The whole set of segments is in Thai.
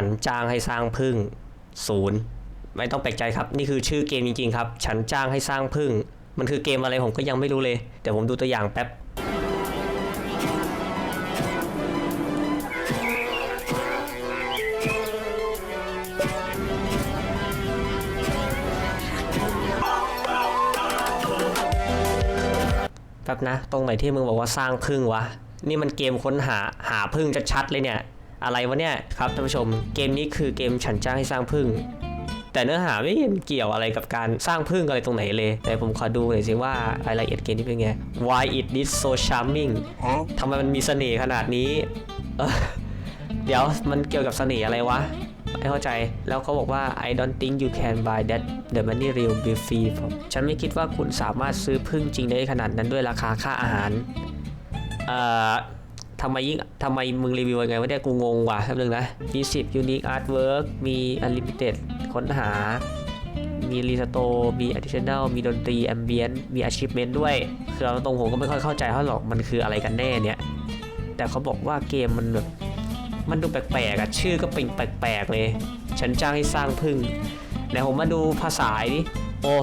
ฉันจ้างให้สร้างพึ่งศูนย์ไม่ต้องแปลกใจครับ นี่คือชื่อเกมจริงๆครับ ฉันจ้างให้สร้างพึ่ง มันคือเกมอะไรผมก็ยังไม่รู้เลย เดี๋ยวผมดูตัวอย่างแป๊บแป๊บนะ ตรงไหนที่มึงบอกว่าสร้างพึ่งวะ นี่มันเกมค้นหาหาพึ่งชัดๆเลยเนี่ย อะไรวะเนี่ยครับท่านผู้ชม เกมนี้คือเกมฉันจ้างให้สร้างพึ่ง แต่เนื้อหาไม่เห็นเกี่ยวอะไรกับการสร้างพึ่งอะไรตรงไหนเลย แต่ผมขอดูหน่อยสิว่ารายละเอียดเกมนี้เป็นไง Why it is so charming ทำไมมันมีเสน่ห์ขนาดนี้เออเดี๋ยวมันเกี่ยวกับเสน่ห์อะไรวะไม่เข้าใจแล้วเขาบอกว่า I don't think you can buy that the money real be free ฉันไม่คิดว่าคุณสามารถซื้อพึ่งจริงได้ขนาดนั้นด้วยราคาค่าอาหาร เอ่อ ทำไมยิ่งทำไมมึงรีวิวยังไงวะเนี่ยกูงงว่ะแป๊บนึงนะมี 10 unique artwork มี unlimited ค้นหา มี restore มี additional มีดนตรี ambient มี achievement ด้วย คือเอาตรงผมก็ไม่ค่อยเข้าใจเท่าหรอกมันคืออะไรกันแน่เนี่ย แต่เขาบอกว่าเกมมันแบบมันดูแปลกๆอะชื่อก็เป็นแปลกๆเลย ฉันจ้างให้สร้างพึ่งไหนผมมาดูภาษาดิโอ้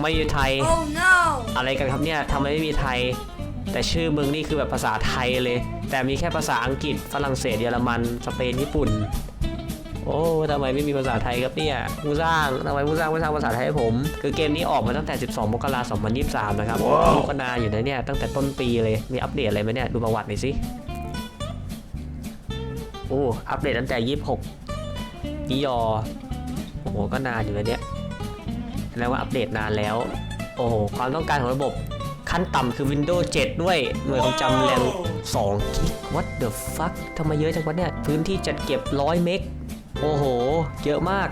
ไม่มีไทย Oh no! อะไรกันครับเนี่ยทำไมไม่มีไทย แต่ชื่อมึงนี่คือแบบภาษาไทยเลย แต่มีแค่ภาษาอังกฤษฝรั่งเศสเยอรมัน สเปนญี่ปุ่น โอ้ทำไมไม่มีภาษาไทยครับเนี่ยผู้สร้างทำไมผู้สร้างไม่สร้างภาษาไทยให้ผม คือเกมนี้ออกมาตั้งแต่ 12 มกราคม 2023 นะครับดูก็นานอยู่นะเนี่ยตั้งแต่ต้นปีเลยมีอัปเดตอะไรไหมเนี่ยดูประวัติหน่อยสิโอ้อัปเดตตั้งแต่ 26นิยอโอ้โหก็นานอยู่นะเนี่ยแสดงว่าอัปเดตนานแล้ว โอ้โหความต้องการของระบบขั้นต่ำคือ Windows 7 ด้วยหน่วยความจำแรง 2กิก What the fuck ทำไมเยอะจังวะเนี่ย พื้นที่จัดเก็บ 100 เมก โอ้โห เยอะมาก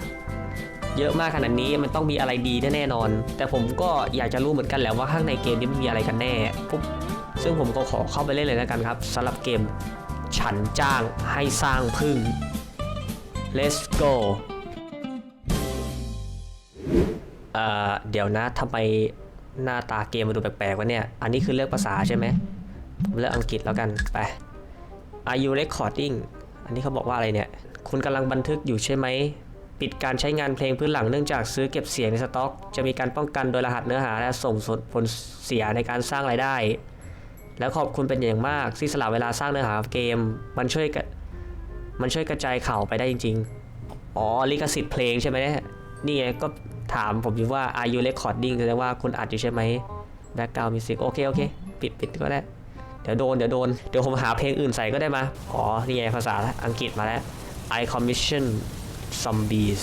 เยอะมากขนาดนี้มันต้องมีอะไรดีแน่ๆนอน แต่ผมก็อยากจะรู้เหมือนกันแหละว่าข้างในเกมนี้มันมีอะไรกันแน่ปุ๊บซึ่งผมก็ขอเข้าไปเล่นเลยแล้วกันครับสำหรับเกม ฉันจ้างให้สร้างพึ่ง let's go เอ่อเดี๋ยวนะทำไมหน้าตาเกมมันดูแปลกๆวะเนี่ย อันนี้คือเลือกภาษาใช่ไหม เลือกอังกฤษแล้วกันไป Are you recording อันนี้เขาบอกว่าอะไรเนี่ย คุณกำลังบันทึกอยู่ใช่ไหม ปิดการใช้งานเพลงพื้นหลังเนื่องจากซื้อเก็บเสียงในสต็อก จะมีการป้องกันโดยรหัสเนื้อหาและส่งผลเสียในการสร้างรายได้ แล้วขอบคุณเป็นอย่างมากที่สละเวลาสร้างเนื้อหาเกม มันช่วยมันช่วยกระจายข่าวไปได้จริง ๆ อ๋อลิขสิทธิ์เพลงใช่ไหมเนี่ยนี่ไงก็ถามผมอยู่ว่า are you recording แสดงว่าคุณอัดอยู่ใช่ไหม background music โอเคโอเค ปิดปิดก็ได้ เดี๋ยวโดนเดี๋ยวโดนเดี๋ยวผมหาเพลงอื่นใส่ก็ได้มาอ๋อนี่ไงภาษาอังกฤษมาแล้ว I commission zombies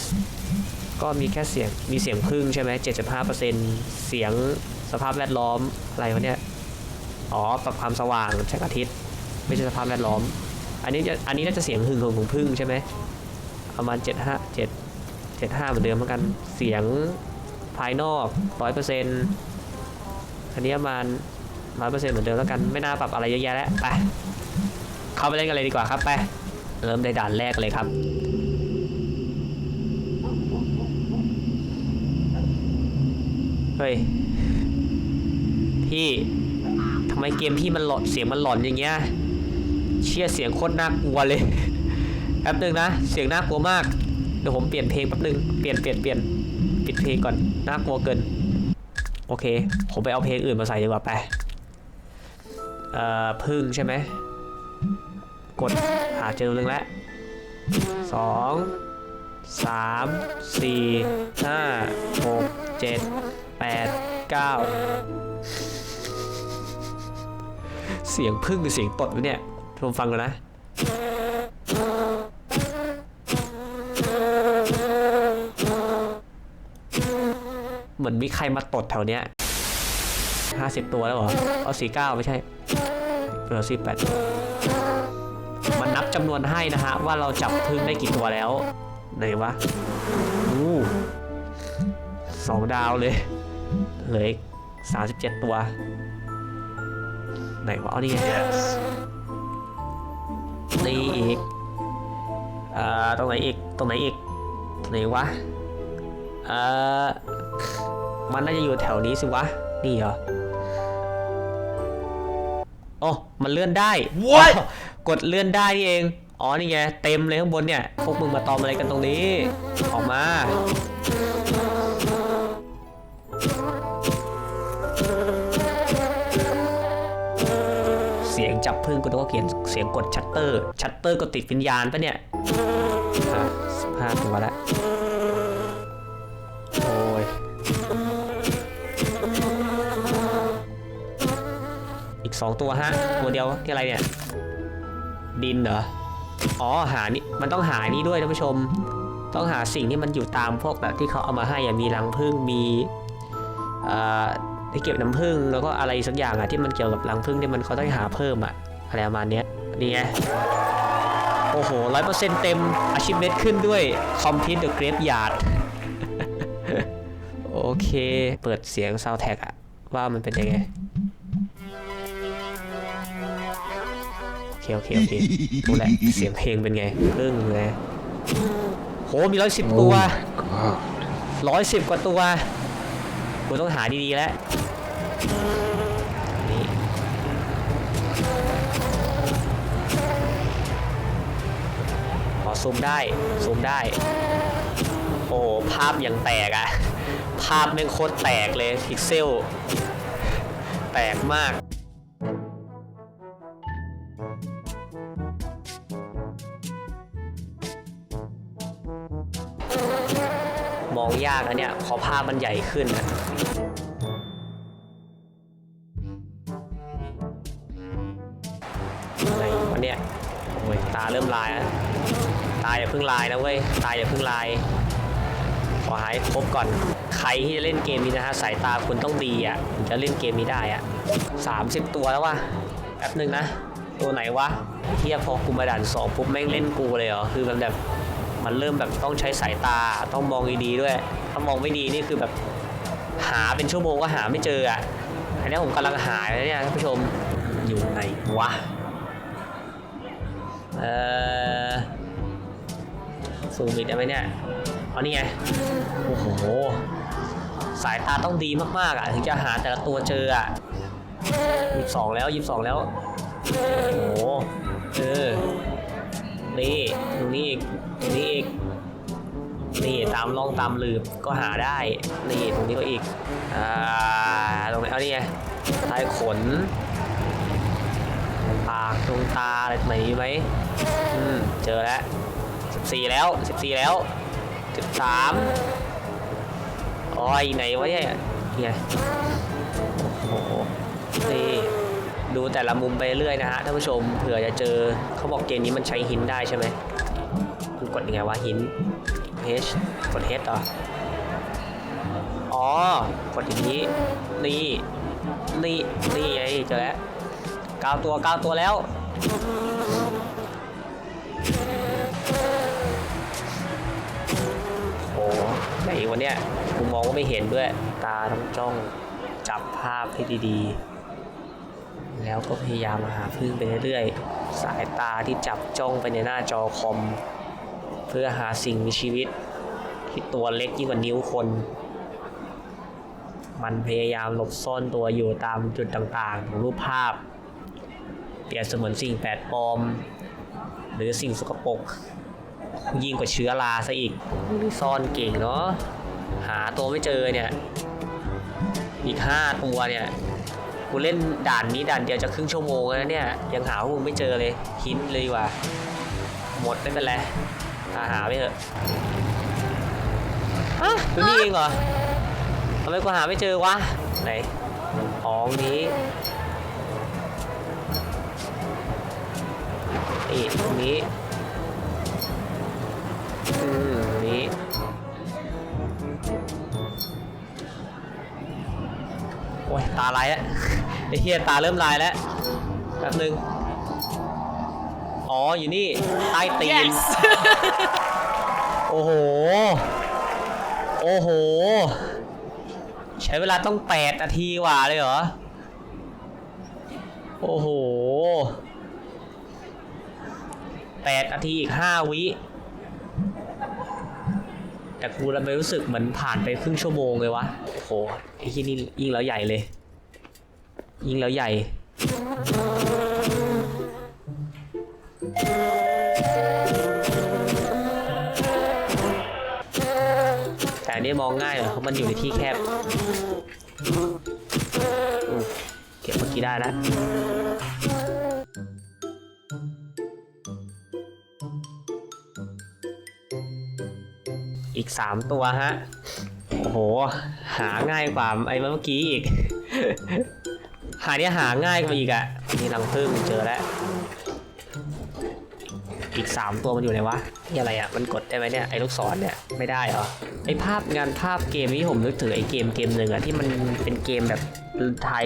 ก็มีแค่เสียงมีเสียงพึ่งใช่ไหม75%เสียงสภาพแวดล้อมอะไรวะเนี่ยอ๋อปรับความสว่างแสงอาทิตย์ ไม่ใช่สภาพแวดล้อม อันนี้จะอันนี้น่าจะเสียงหึ่งของของพึ่งใช่ไหมประมาณ75 7 75เหมือนเดิมเหมือนกันเสียงภายนอก100%อันนี้ประมาณ 100%เหมือนเดิมแล้วกันไม่น่าปรับอะไรเยอะแยะแล้วไปเข้าไปเล่นกันเลยดีกว่าครับไปเริ่มในด่านแรกเลยครับเฮ้ยพี่ทำไมเกมพี่มันหลอนเสียงมันหลอนอย่างเงี้ยเชี่ยเสียงโคตรน่ากลัวเลยแป๊บนึงนะเสียงน่ากลัวมากเดี๋ยวผมเปลี่ยนเพลงแป๊บนึงเปลี่ยนเปลี่ยนเปลี่ยนปิดเพลงก่อนน่ากลัวเกินโอเค ผมไปเอาเพลงอื่นมาใส่ดีกว่าไป เอ่อพึ่งใช่ไหมกดหาเจอเรื่องแล้วสองสามสี่ห้าหกเจ็ดแปดเก้าเสียงพึ่งหรือเสียงตดวะเนี่ยผมฟังกันนะเหมือนมีใครมาตดแถวเนี้ย ห้าสิบตัวแล้วเหรอเอาสี่เก้าไม่ใช่เออสี่แปดมันนับจำนวนให้นะฮะ ว่าเราจับพึ่งได้กี่ตัวแล้ว ไหนวะอู้สองดาวเลยเหลืออีกสามสิบเจ็ดตัว ไหนวะเอานี่ไงนี่อีกอ่าตรงไหนอีกตรงไหนอีกไหนวะเอ่อมันน่าจะอยู่แถวนี้สิวะ นี่เหรอ โอ้มันเลื่อนได้ What? อ๋อกดเลื่อนได้นี่เอง อ๋อ นี่ไง เต็มเลยข้างบนเนี่ย พวกมึงมาตอมอะไรกันตรงนี้ ออกมา เสียงจับพึ่งกูต้องเขียนเสียงกดชัตเตอร์ ชัตเตอร์กดติดวิญญาณปะเนี่ยอะสิบห้าตัวแล้ว สองตัวฮะ ตัวเดียวที่อะไรเนี่ย ดินเหรอ อ๋อหานี่มันต้องหานี่ด้วยท่านผู้ชม ต้องหาสิ่งที่มันอยู่ตามพวกแบบที่เขาเอามาให้อะมีรังผึ้งมีอ่อที่เก็บน้ำผึ้งแล้วก็อะไรสักอย่างอะที่มันเกี่ยวกับรังผึ้งที่มันเขาต้องหาเพิ่มอะอะไรประมาณนี้นี่ไงโอ้โหร้อยเปอร์เซ็นต์เต็ม achievement ขึ้นด้วย complete the graveyard โอเค เปิดเสียง sound tag อะว่ามันเป็นยังไง เคโอเคโอเครู้แหละเสียงเพลงเป็นไงพึ่งเลยโหมีร้อยสิบตัว God. ร้อยสิบกว่าตัวกูต้องหาดีๆแล้วนี่ขอซูมได้ซูมได้ โอ้โหภาพยังแตกอะภาพแม่งโคตรแตกเลยพิกเซล แตกมากากนะเนี่ยพอภาพมันใหญ่ขึ้นอะอะไรวะเนี่ยโอ้ยตาเริ่มลายแล้วตาอย่าเพิ่งลายนะเว้ยตาอย่าเพิ่งลายขอหายครบก่อน ใครที่จะเล่นเกมนี้นะฮะสายตาคุณต้องดีอะถึงจะเล่นเกมนี้ได้อะ30ตัวแล้ววะแป๊บหนึ่งนะ ตัวไหนวะเทียบพอกูมาด่านสองปุ๊บแม่งเล่นกูเลยเหรอคือมันแบบ มันเริ่มแบบต้องใช้สายตาต้องมองดีๆด้วย ถ้ามองไม่ดีนี่คือแบบหาเป็นชั่วโมงก็หาไม่เจออะอันนี้ผมกำลังหาเลยเนี่ยท่านผู้ชมอยู่ไหนวะเออซูมอีกได้ไหมเนี่ยเอานี่ไงโอ้โหสายตาต้องดีมากๆอะถึงจะหาแต่ละตัวเจออะยี่สองแล้วยี่สองแล้วโอ้โหเออนี่ตรงนี้อีก นี้อีก นี่ตามร่องตามลืบก็หาได้ นี่ตรงนี้ก็อีก อ่า ตรงไหนเอานี่ไงใต้ขน ปากตรงตาอะไรไหนมีไหมอืม เจอแล้วสิบสี่แล้วสิบสี่แล้วสิบสามอ๋อยไหนวะเนี่ยเนี่ยโอ้โหนี่ดูแต่ละมุมไปเรื่อยนะฮะท่านผู้ชมเผื่อจะเจอเขาบอกเกมนี้มันใช้หินได้ใช่ไหม กดยังไงวะหิน H กด H เหรออ๋อ กดอย่างนี้ นี่ นี่ นี่ไงเจอแล้วก้าตัวก้าตัวแล้วโอ้ไหนวะเนี่ยกูมองก็ไม่เห็นด้วย ตาต้องจ้องจับภาพให้ดีๆ แล้วก็พยายามหาพึ่งไปเรื่อยๆ สายตาที่จับจ้องไปในหน้าจอคอม เพื่อหาสิ่งมีชีวิต ที่ตัวเล็กยิ่งกว่านิ้วคน มันพยายามหลบซ่อนตัวอยู่ตามจุดต่างๆ ของรูปภาพ เปรียบเสมือนสิ่งแปลกปลอม หรือสิ่งสกปรกยิ่งกว่าเชื้อราซะอีก ซ่อนเก่งเนาะหาตัวไม่เจอเนี่ย อีกห้าตัวเนี่ยกูเล่นด่านนี้ด่านเดียวจะครึ่งชั่วโมงแล้วเนี่ย ยังหาพวกมึงไม่เจอเลย หินเลยว่าหมดไม่เป็นไร หาหาไปเถอะฮะดูนี่เองเหรอทำไมกูหาไม่เจอวะ ไหนอ๋อนี้นี่ตรงนี้อืมตรงนี้โอ้ยตาลายแล้วไอ้เฮียตาเริ่มลายแล้วแป๊บนึง อ๋อ อยู่นี่ ใต้ตีนโอ้โห โอ้โห ใช้เวลาต้องแปดนาทีกว่าเลยเหรอ โอ้โหแปดนาทีอีกห้าวิ แต่กูแล้วไม่รู้สึกเหมือนผ่านไปครึ่งชั่วโมงเลยวะ โอ้โหไอ้ที่นี่ยิ่งแล้วใหญ่เลย ยิ่งแล้วใหญ่ แต่อันี้มองง่ายเพราะมันอยู่ในที่แคบเก็บเมื่อกี้ได้แล้วอีกสามตัวฮะ โอ้โห หาง่ายกว่าไอ้เมื่อกี้อีก หาเนี่ยหาง่ายกว่าอีกอะมีรังพึ่งเจอแล้ว อีกสามตัวมันอยู่ไหนวะนี่อะไรอะมันกดได้ไหมเนี่ย ไอ้ลูกศรเนี่ย ไม่ได้เหรอ ไอ้ภาพงานภาพเกมนี้ผมนึกถึงไอ้เกมเกมหนึ่งอะที่มันเป็นเกมแบบไทย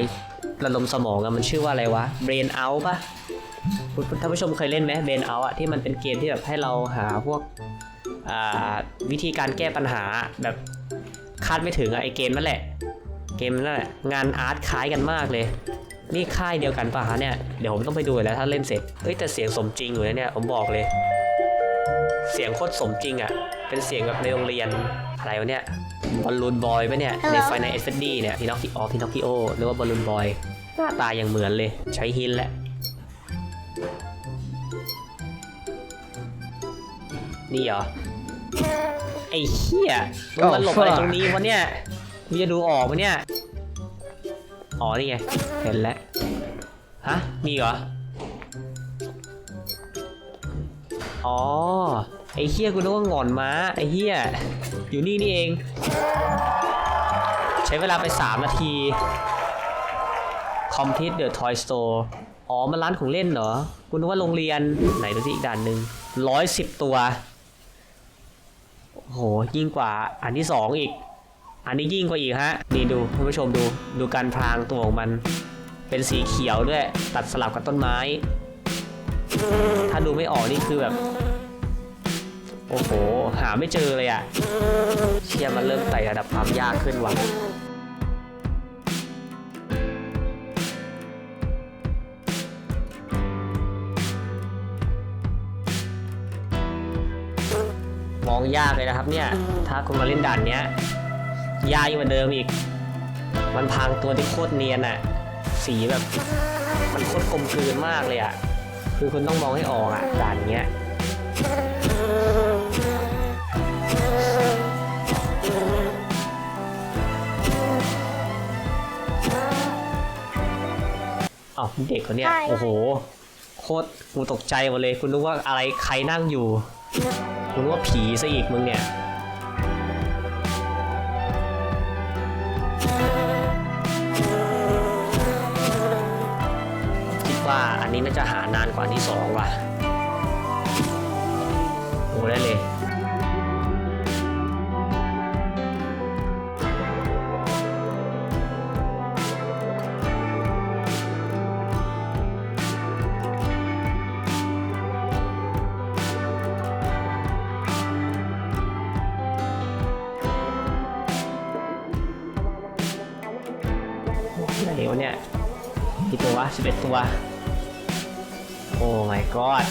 ระดมสมองอะมันชื่อว่าอะไรวะ Brain Out ปะท่านผู้ชมเคยเล่นไหม Brain Out อะที่มันเป็นเกมที่แบบให้เราหาพวกวิธีการแก้ปัญหาแบบคาดไม่ถึงอะไอเกมนั่นแหละ เกมนั่นแหละงานอาร์ตคล้ายกันมากเลย นี่ค่ายเดียวกันป่ะฮะเนี่ย เดี๋ยวผมต้องไปดูแล้วถ้าเล่นเสร็จ เฮ้ยแต่เสียงสมจริงอยู่นะเนี่ยผมบอกเลย เสียงโคตรสมจริงอะเป็นเสียงแบบในโรงเรียนอะไรวะเนี่ยบอลลูนบอยปะเนี่ย ในไฟในเอสดีเนี่ยพี่น็อกคิอ๋อพี่น็อกคิโอหรือว่าบอลลูนบอยหน้าตาอย่างเหมือนเลย ใช้ฮินแหละ นี่เหรอ ไอ้เหี้ยมึงมาหลบอะไรตรงนี้วะเนี่ยมึงจะดูออกปะเนี่ย อ๋อนี่ไง เห็นแล้ว ฮะ มีเหรอ อ๋อ ไอ้เหี้ยกูนึกว่างอนม้า ไอ้เหี้ยอยู่นี่นี่เอง ใช้เวลาไป 3 นาที Complete the Toy Store อ๋อ มันร้านของเล่นเหรอ กูนึกว่าโรงเรียน ไหนดูสิอีกด่านหนึ่งร้อยสิบตัวโอ้โหยิ่งกว่าอันที่สองอีก อันนี้ยิ่งกว่าอีกฮะ นี่ดูท่านผู้ชมดูดูการพรางตัวของมัน เป็นสีเขียวด้วย ตัดสลับกับต้นไม้ ถ้าดูไม่ออกนี่คือแบบ โอ้โห หาไม่เจอเลยอะเชียมันเริ่มไต่ระดับความยากขึ้นว่ะมองยากเลยนะครับเนี่ย ถ้าคุณมาเล่นด่านเนี้ย ยากยิ่งกว่าเดิมอีก มันพรางตัวที่โคตรเนียนอะสีแบบ มันโคตรกลมกลืนมากเลยอะคือคุณต้องมองให้ออกอะด่านเนี้ยอ้าวเด็กคนเนี้ยใช่โอ้โห โคตรกูตกใจหมดเลย คุณนึกว่าอะไรใครนั่งอยู่ คุณนึกว่าผีซะอีกมึงเนี่ย คิดว่าอันนี้น่าจะหานานกว่าอันที่สองว่ะโอ้ได้เลย ไหนวะเนี่ยกี่ตัววะ11 ตัว โอ้ my god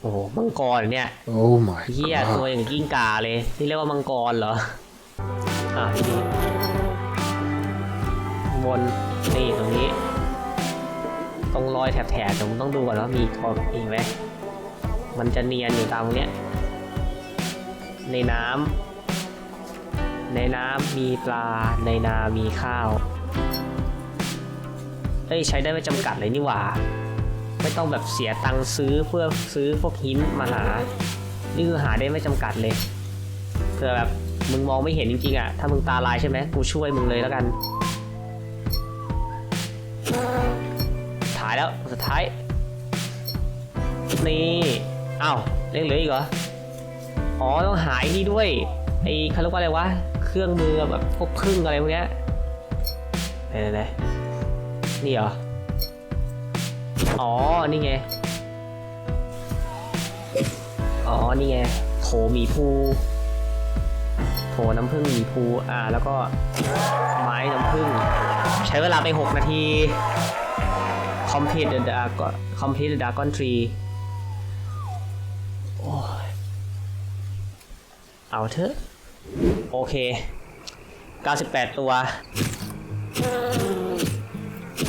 โอ้โหมังกรเนี่ย Oh my เฮียตัว god. อย่างกิ้งก่าเลยนี่เรียกว่ามังกรเหรอ อ่าที่นี่บนนี่ตรงนี้ ตรงรอยแถบๆผมต้องดูก่อนว่ามีกองอีกไหมมันจะเนียนอยู่ตามตรงเนี้ยในน้ำ ในน้ำมีปลา ในนามีข้าว เอ้ยใช้ได้ไม่จำกัดเลยนี่หว่า ไม่ต้องแบบเสียตังค์ซื้อเพื่อซื้อพวกหินมาหา นี่คือหาได้ไม่จำกัดเลยเผื่อแบบมึงมองไม่เห็นจริงๆอะ ถ้ามึงตาลายใช่ไหมกูช่วยมึงเลยแล้วกัน ถ่ายแล้วสุดท้าย นี่อ้าวเล่นเหลืออีกเหรอ อ๋อต้องหายนี่ด้วย ไอ้เขาเรียกว่าอะไรวะ เครื่องมือแบบพวกพึ่งอะไรพวกเนี้ยไหนไหนนี่เหรอ อ๋อ นี่ไง อ๋อ นี่ไง โถหมีภูโถน้ำผึ้งหมีภูอ่า แล้วก็ไม้น้ำผึ้งใช้เวลาไป 6 นาที complete the dragon complete the dragon tree โอเอาเถอะ โอเค 98 ตัวโ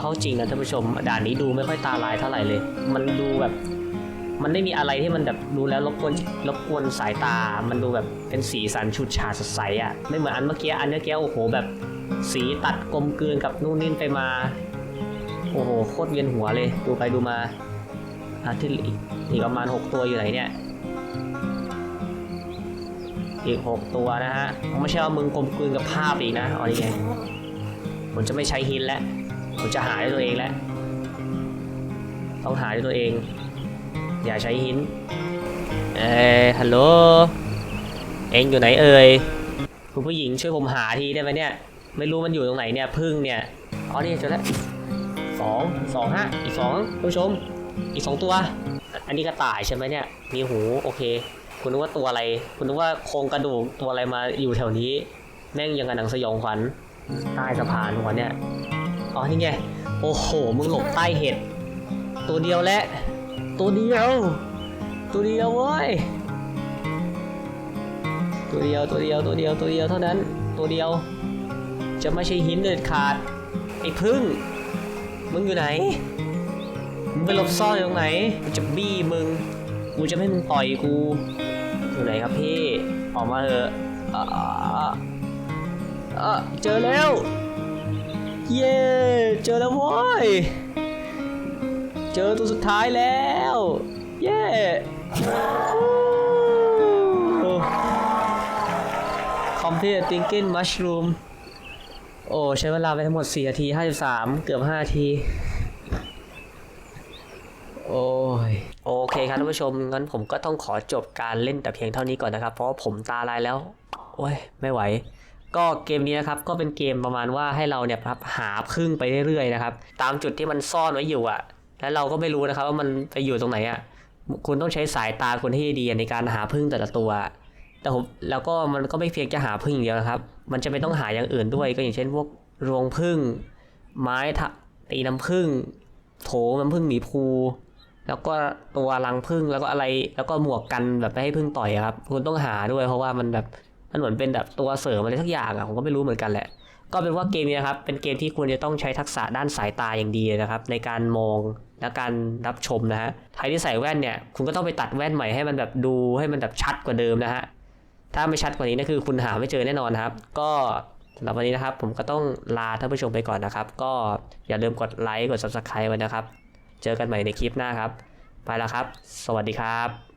เข้าจริงนะท่านผู้ชมด่านนี้ดูไม่ค่อยตาลายเท่าไหร่เลย มันดูแบบมันไม่มีอะไรที่มันแบบดูแล้วรบกวนรบกวนสายตา มันดูแบบเป็นสีสันชุดฉาดสดใสอะ่ะ ไม่เหมือนอันเมื่อกี้อันเมื่อกี้โอ้โหแบบ สีตัดกลมกลืนกับนู่นนี่ไปมา โอ้โหโคตรเวียนหัวเลย ดูไปดูมาอาที่อีกอีกประมาณ 6 ตัวอยู่ไหนเนี่ย อีก 6 ตัวนะฮะ ไม่ใช่ว่ามึงกลมกลืนกับภาพอีกนะอ๋อนี่ไงผมจะไม่ใช้หินแล้ว ผมจะหาด้วยตัวเองแล้ว ต้องหาด้วยตัวเอง อย่าใช้หิน เอ้ยฮัลโหล เอ็งอยู่ไหนเอ่ย คุณผู้หญิงช่วยผมหาทีได้ไหมเนี่ย ไม่รู้มันอยู่ตรงไหนเนี่ยพึ่งเนี่ย อ๋อนี่เจอแล้วสองสองฮะอีกสองคุณผู้ชม อีกสองตัว อันนี้กระต่ายใช่ไหมเนี่ย มีหู โอเค คุณนึกว่าตัวอะไร คุณนึกว่าโครงกระดูกตัวอะไรมาอยู่แถวนี้ แม่งยังกับหนังสยองขวัญ ใต้สะพานหัวเนี่ย อ๋อนี่ไง โอ้โห มึงหลบใต้เห็ด ตัวเดียวแหละ ตัวเดียว ตัวเดียวเว้ย ตัวเดียว ตัวเดียว ตัวเดียว ตัวเดียวเท่านั้น ตัวเดียว จะไม่ใช่หินเด็ดขาด ไอ้พึ่ง มึงอยู่ไหน มึงไปหลบซ่อนอยู่ตรงไหน กูจะบี้มึง กูจะไม่ให้มึงต่อยกู อยู่ไหนครับพี่ ออกมาเถอะอ่าอ่าเจอแล้ว เย้เจอแล้วโว้ย เจอตัวสุดท้ายแล้ว เย้คอมเพลตติงกินมัชรูมโอ้ใช้เวลาไปทั้งหมด 4 นาที 53 เกือบ 5 นาที โอ้ย โอเคครับท่านผู้ชม งั้นผมก็ต้องขอจบการเล่นแต่เพียงเท่านี้ก่อนนะครับ เพราะผมตาลายแล้ว โอ้ย ไม่ไหว ก็เกมนี้นะครับก็เป็นเกมประมาณว่าให้เราเนี่ยครับหาพึ่งไปเรื่อยๆนะครับตามจุดที่มันซ่อนไว้อยู่อะแล้วเราก็ไม่รู้นะครับว่ามันไปอยู่ตรงไหนอะคุณต้องใช้สายตาคุณที่ดีในการหาพึ่งแต่ละตัว แต่ผมแล้วก็มันก็ไม่เพียงจะหาพึ่งอย่างเดียวนะครับ มันจะไม่ต้องหาอย่างอื่นด้วย ก็อย่างเช่นพวกรวงพึ่ง ไม้ตีน้ำพึ่งโถน้ำพึ่งหมีภูแล้วก็ตัวรังพึ่งแล้วก็อะไรแล้วก็หมวกกันแบบไม่ให้พึ่งต่อยครับ คุณต้องหาด้วยเพราะว่ามันแบบ มันเหมือนเป็นแบบตัวเสริมอะไรสักอย่างอะผมก็ไม่รู้เหมือนกันแหละ ก็เป็นว่าเกมนี้นะครับ เป็นเกมที่คุณจะต้องใช้ทักษะด้านสายตาอย่างดีนะครับ ในการมองและการรับชมนะฮะใครที่ใส่แว่นเนี่ย คุณก็ต้องไปตัดแว่นใหม่ให้มันแบบดูให้มันแบบชัดกว่าเดิมนะฮะ ถ้าไม่ชัดกว่านี้นะคือคุณหาไม่เจอแน่นอนครับ ก็สำหรับวันนี้นะครับ ผมก็ต้องลาท่านผู้ชมไปก่อนนะครับ ก็อย่าลืมกดไลค์กด subscribe ไว้นะครับ เจอกันใหม่ในคลิปหน้าครับ ไปแล้วครับ สวัสดีครับ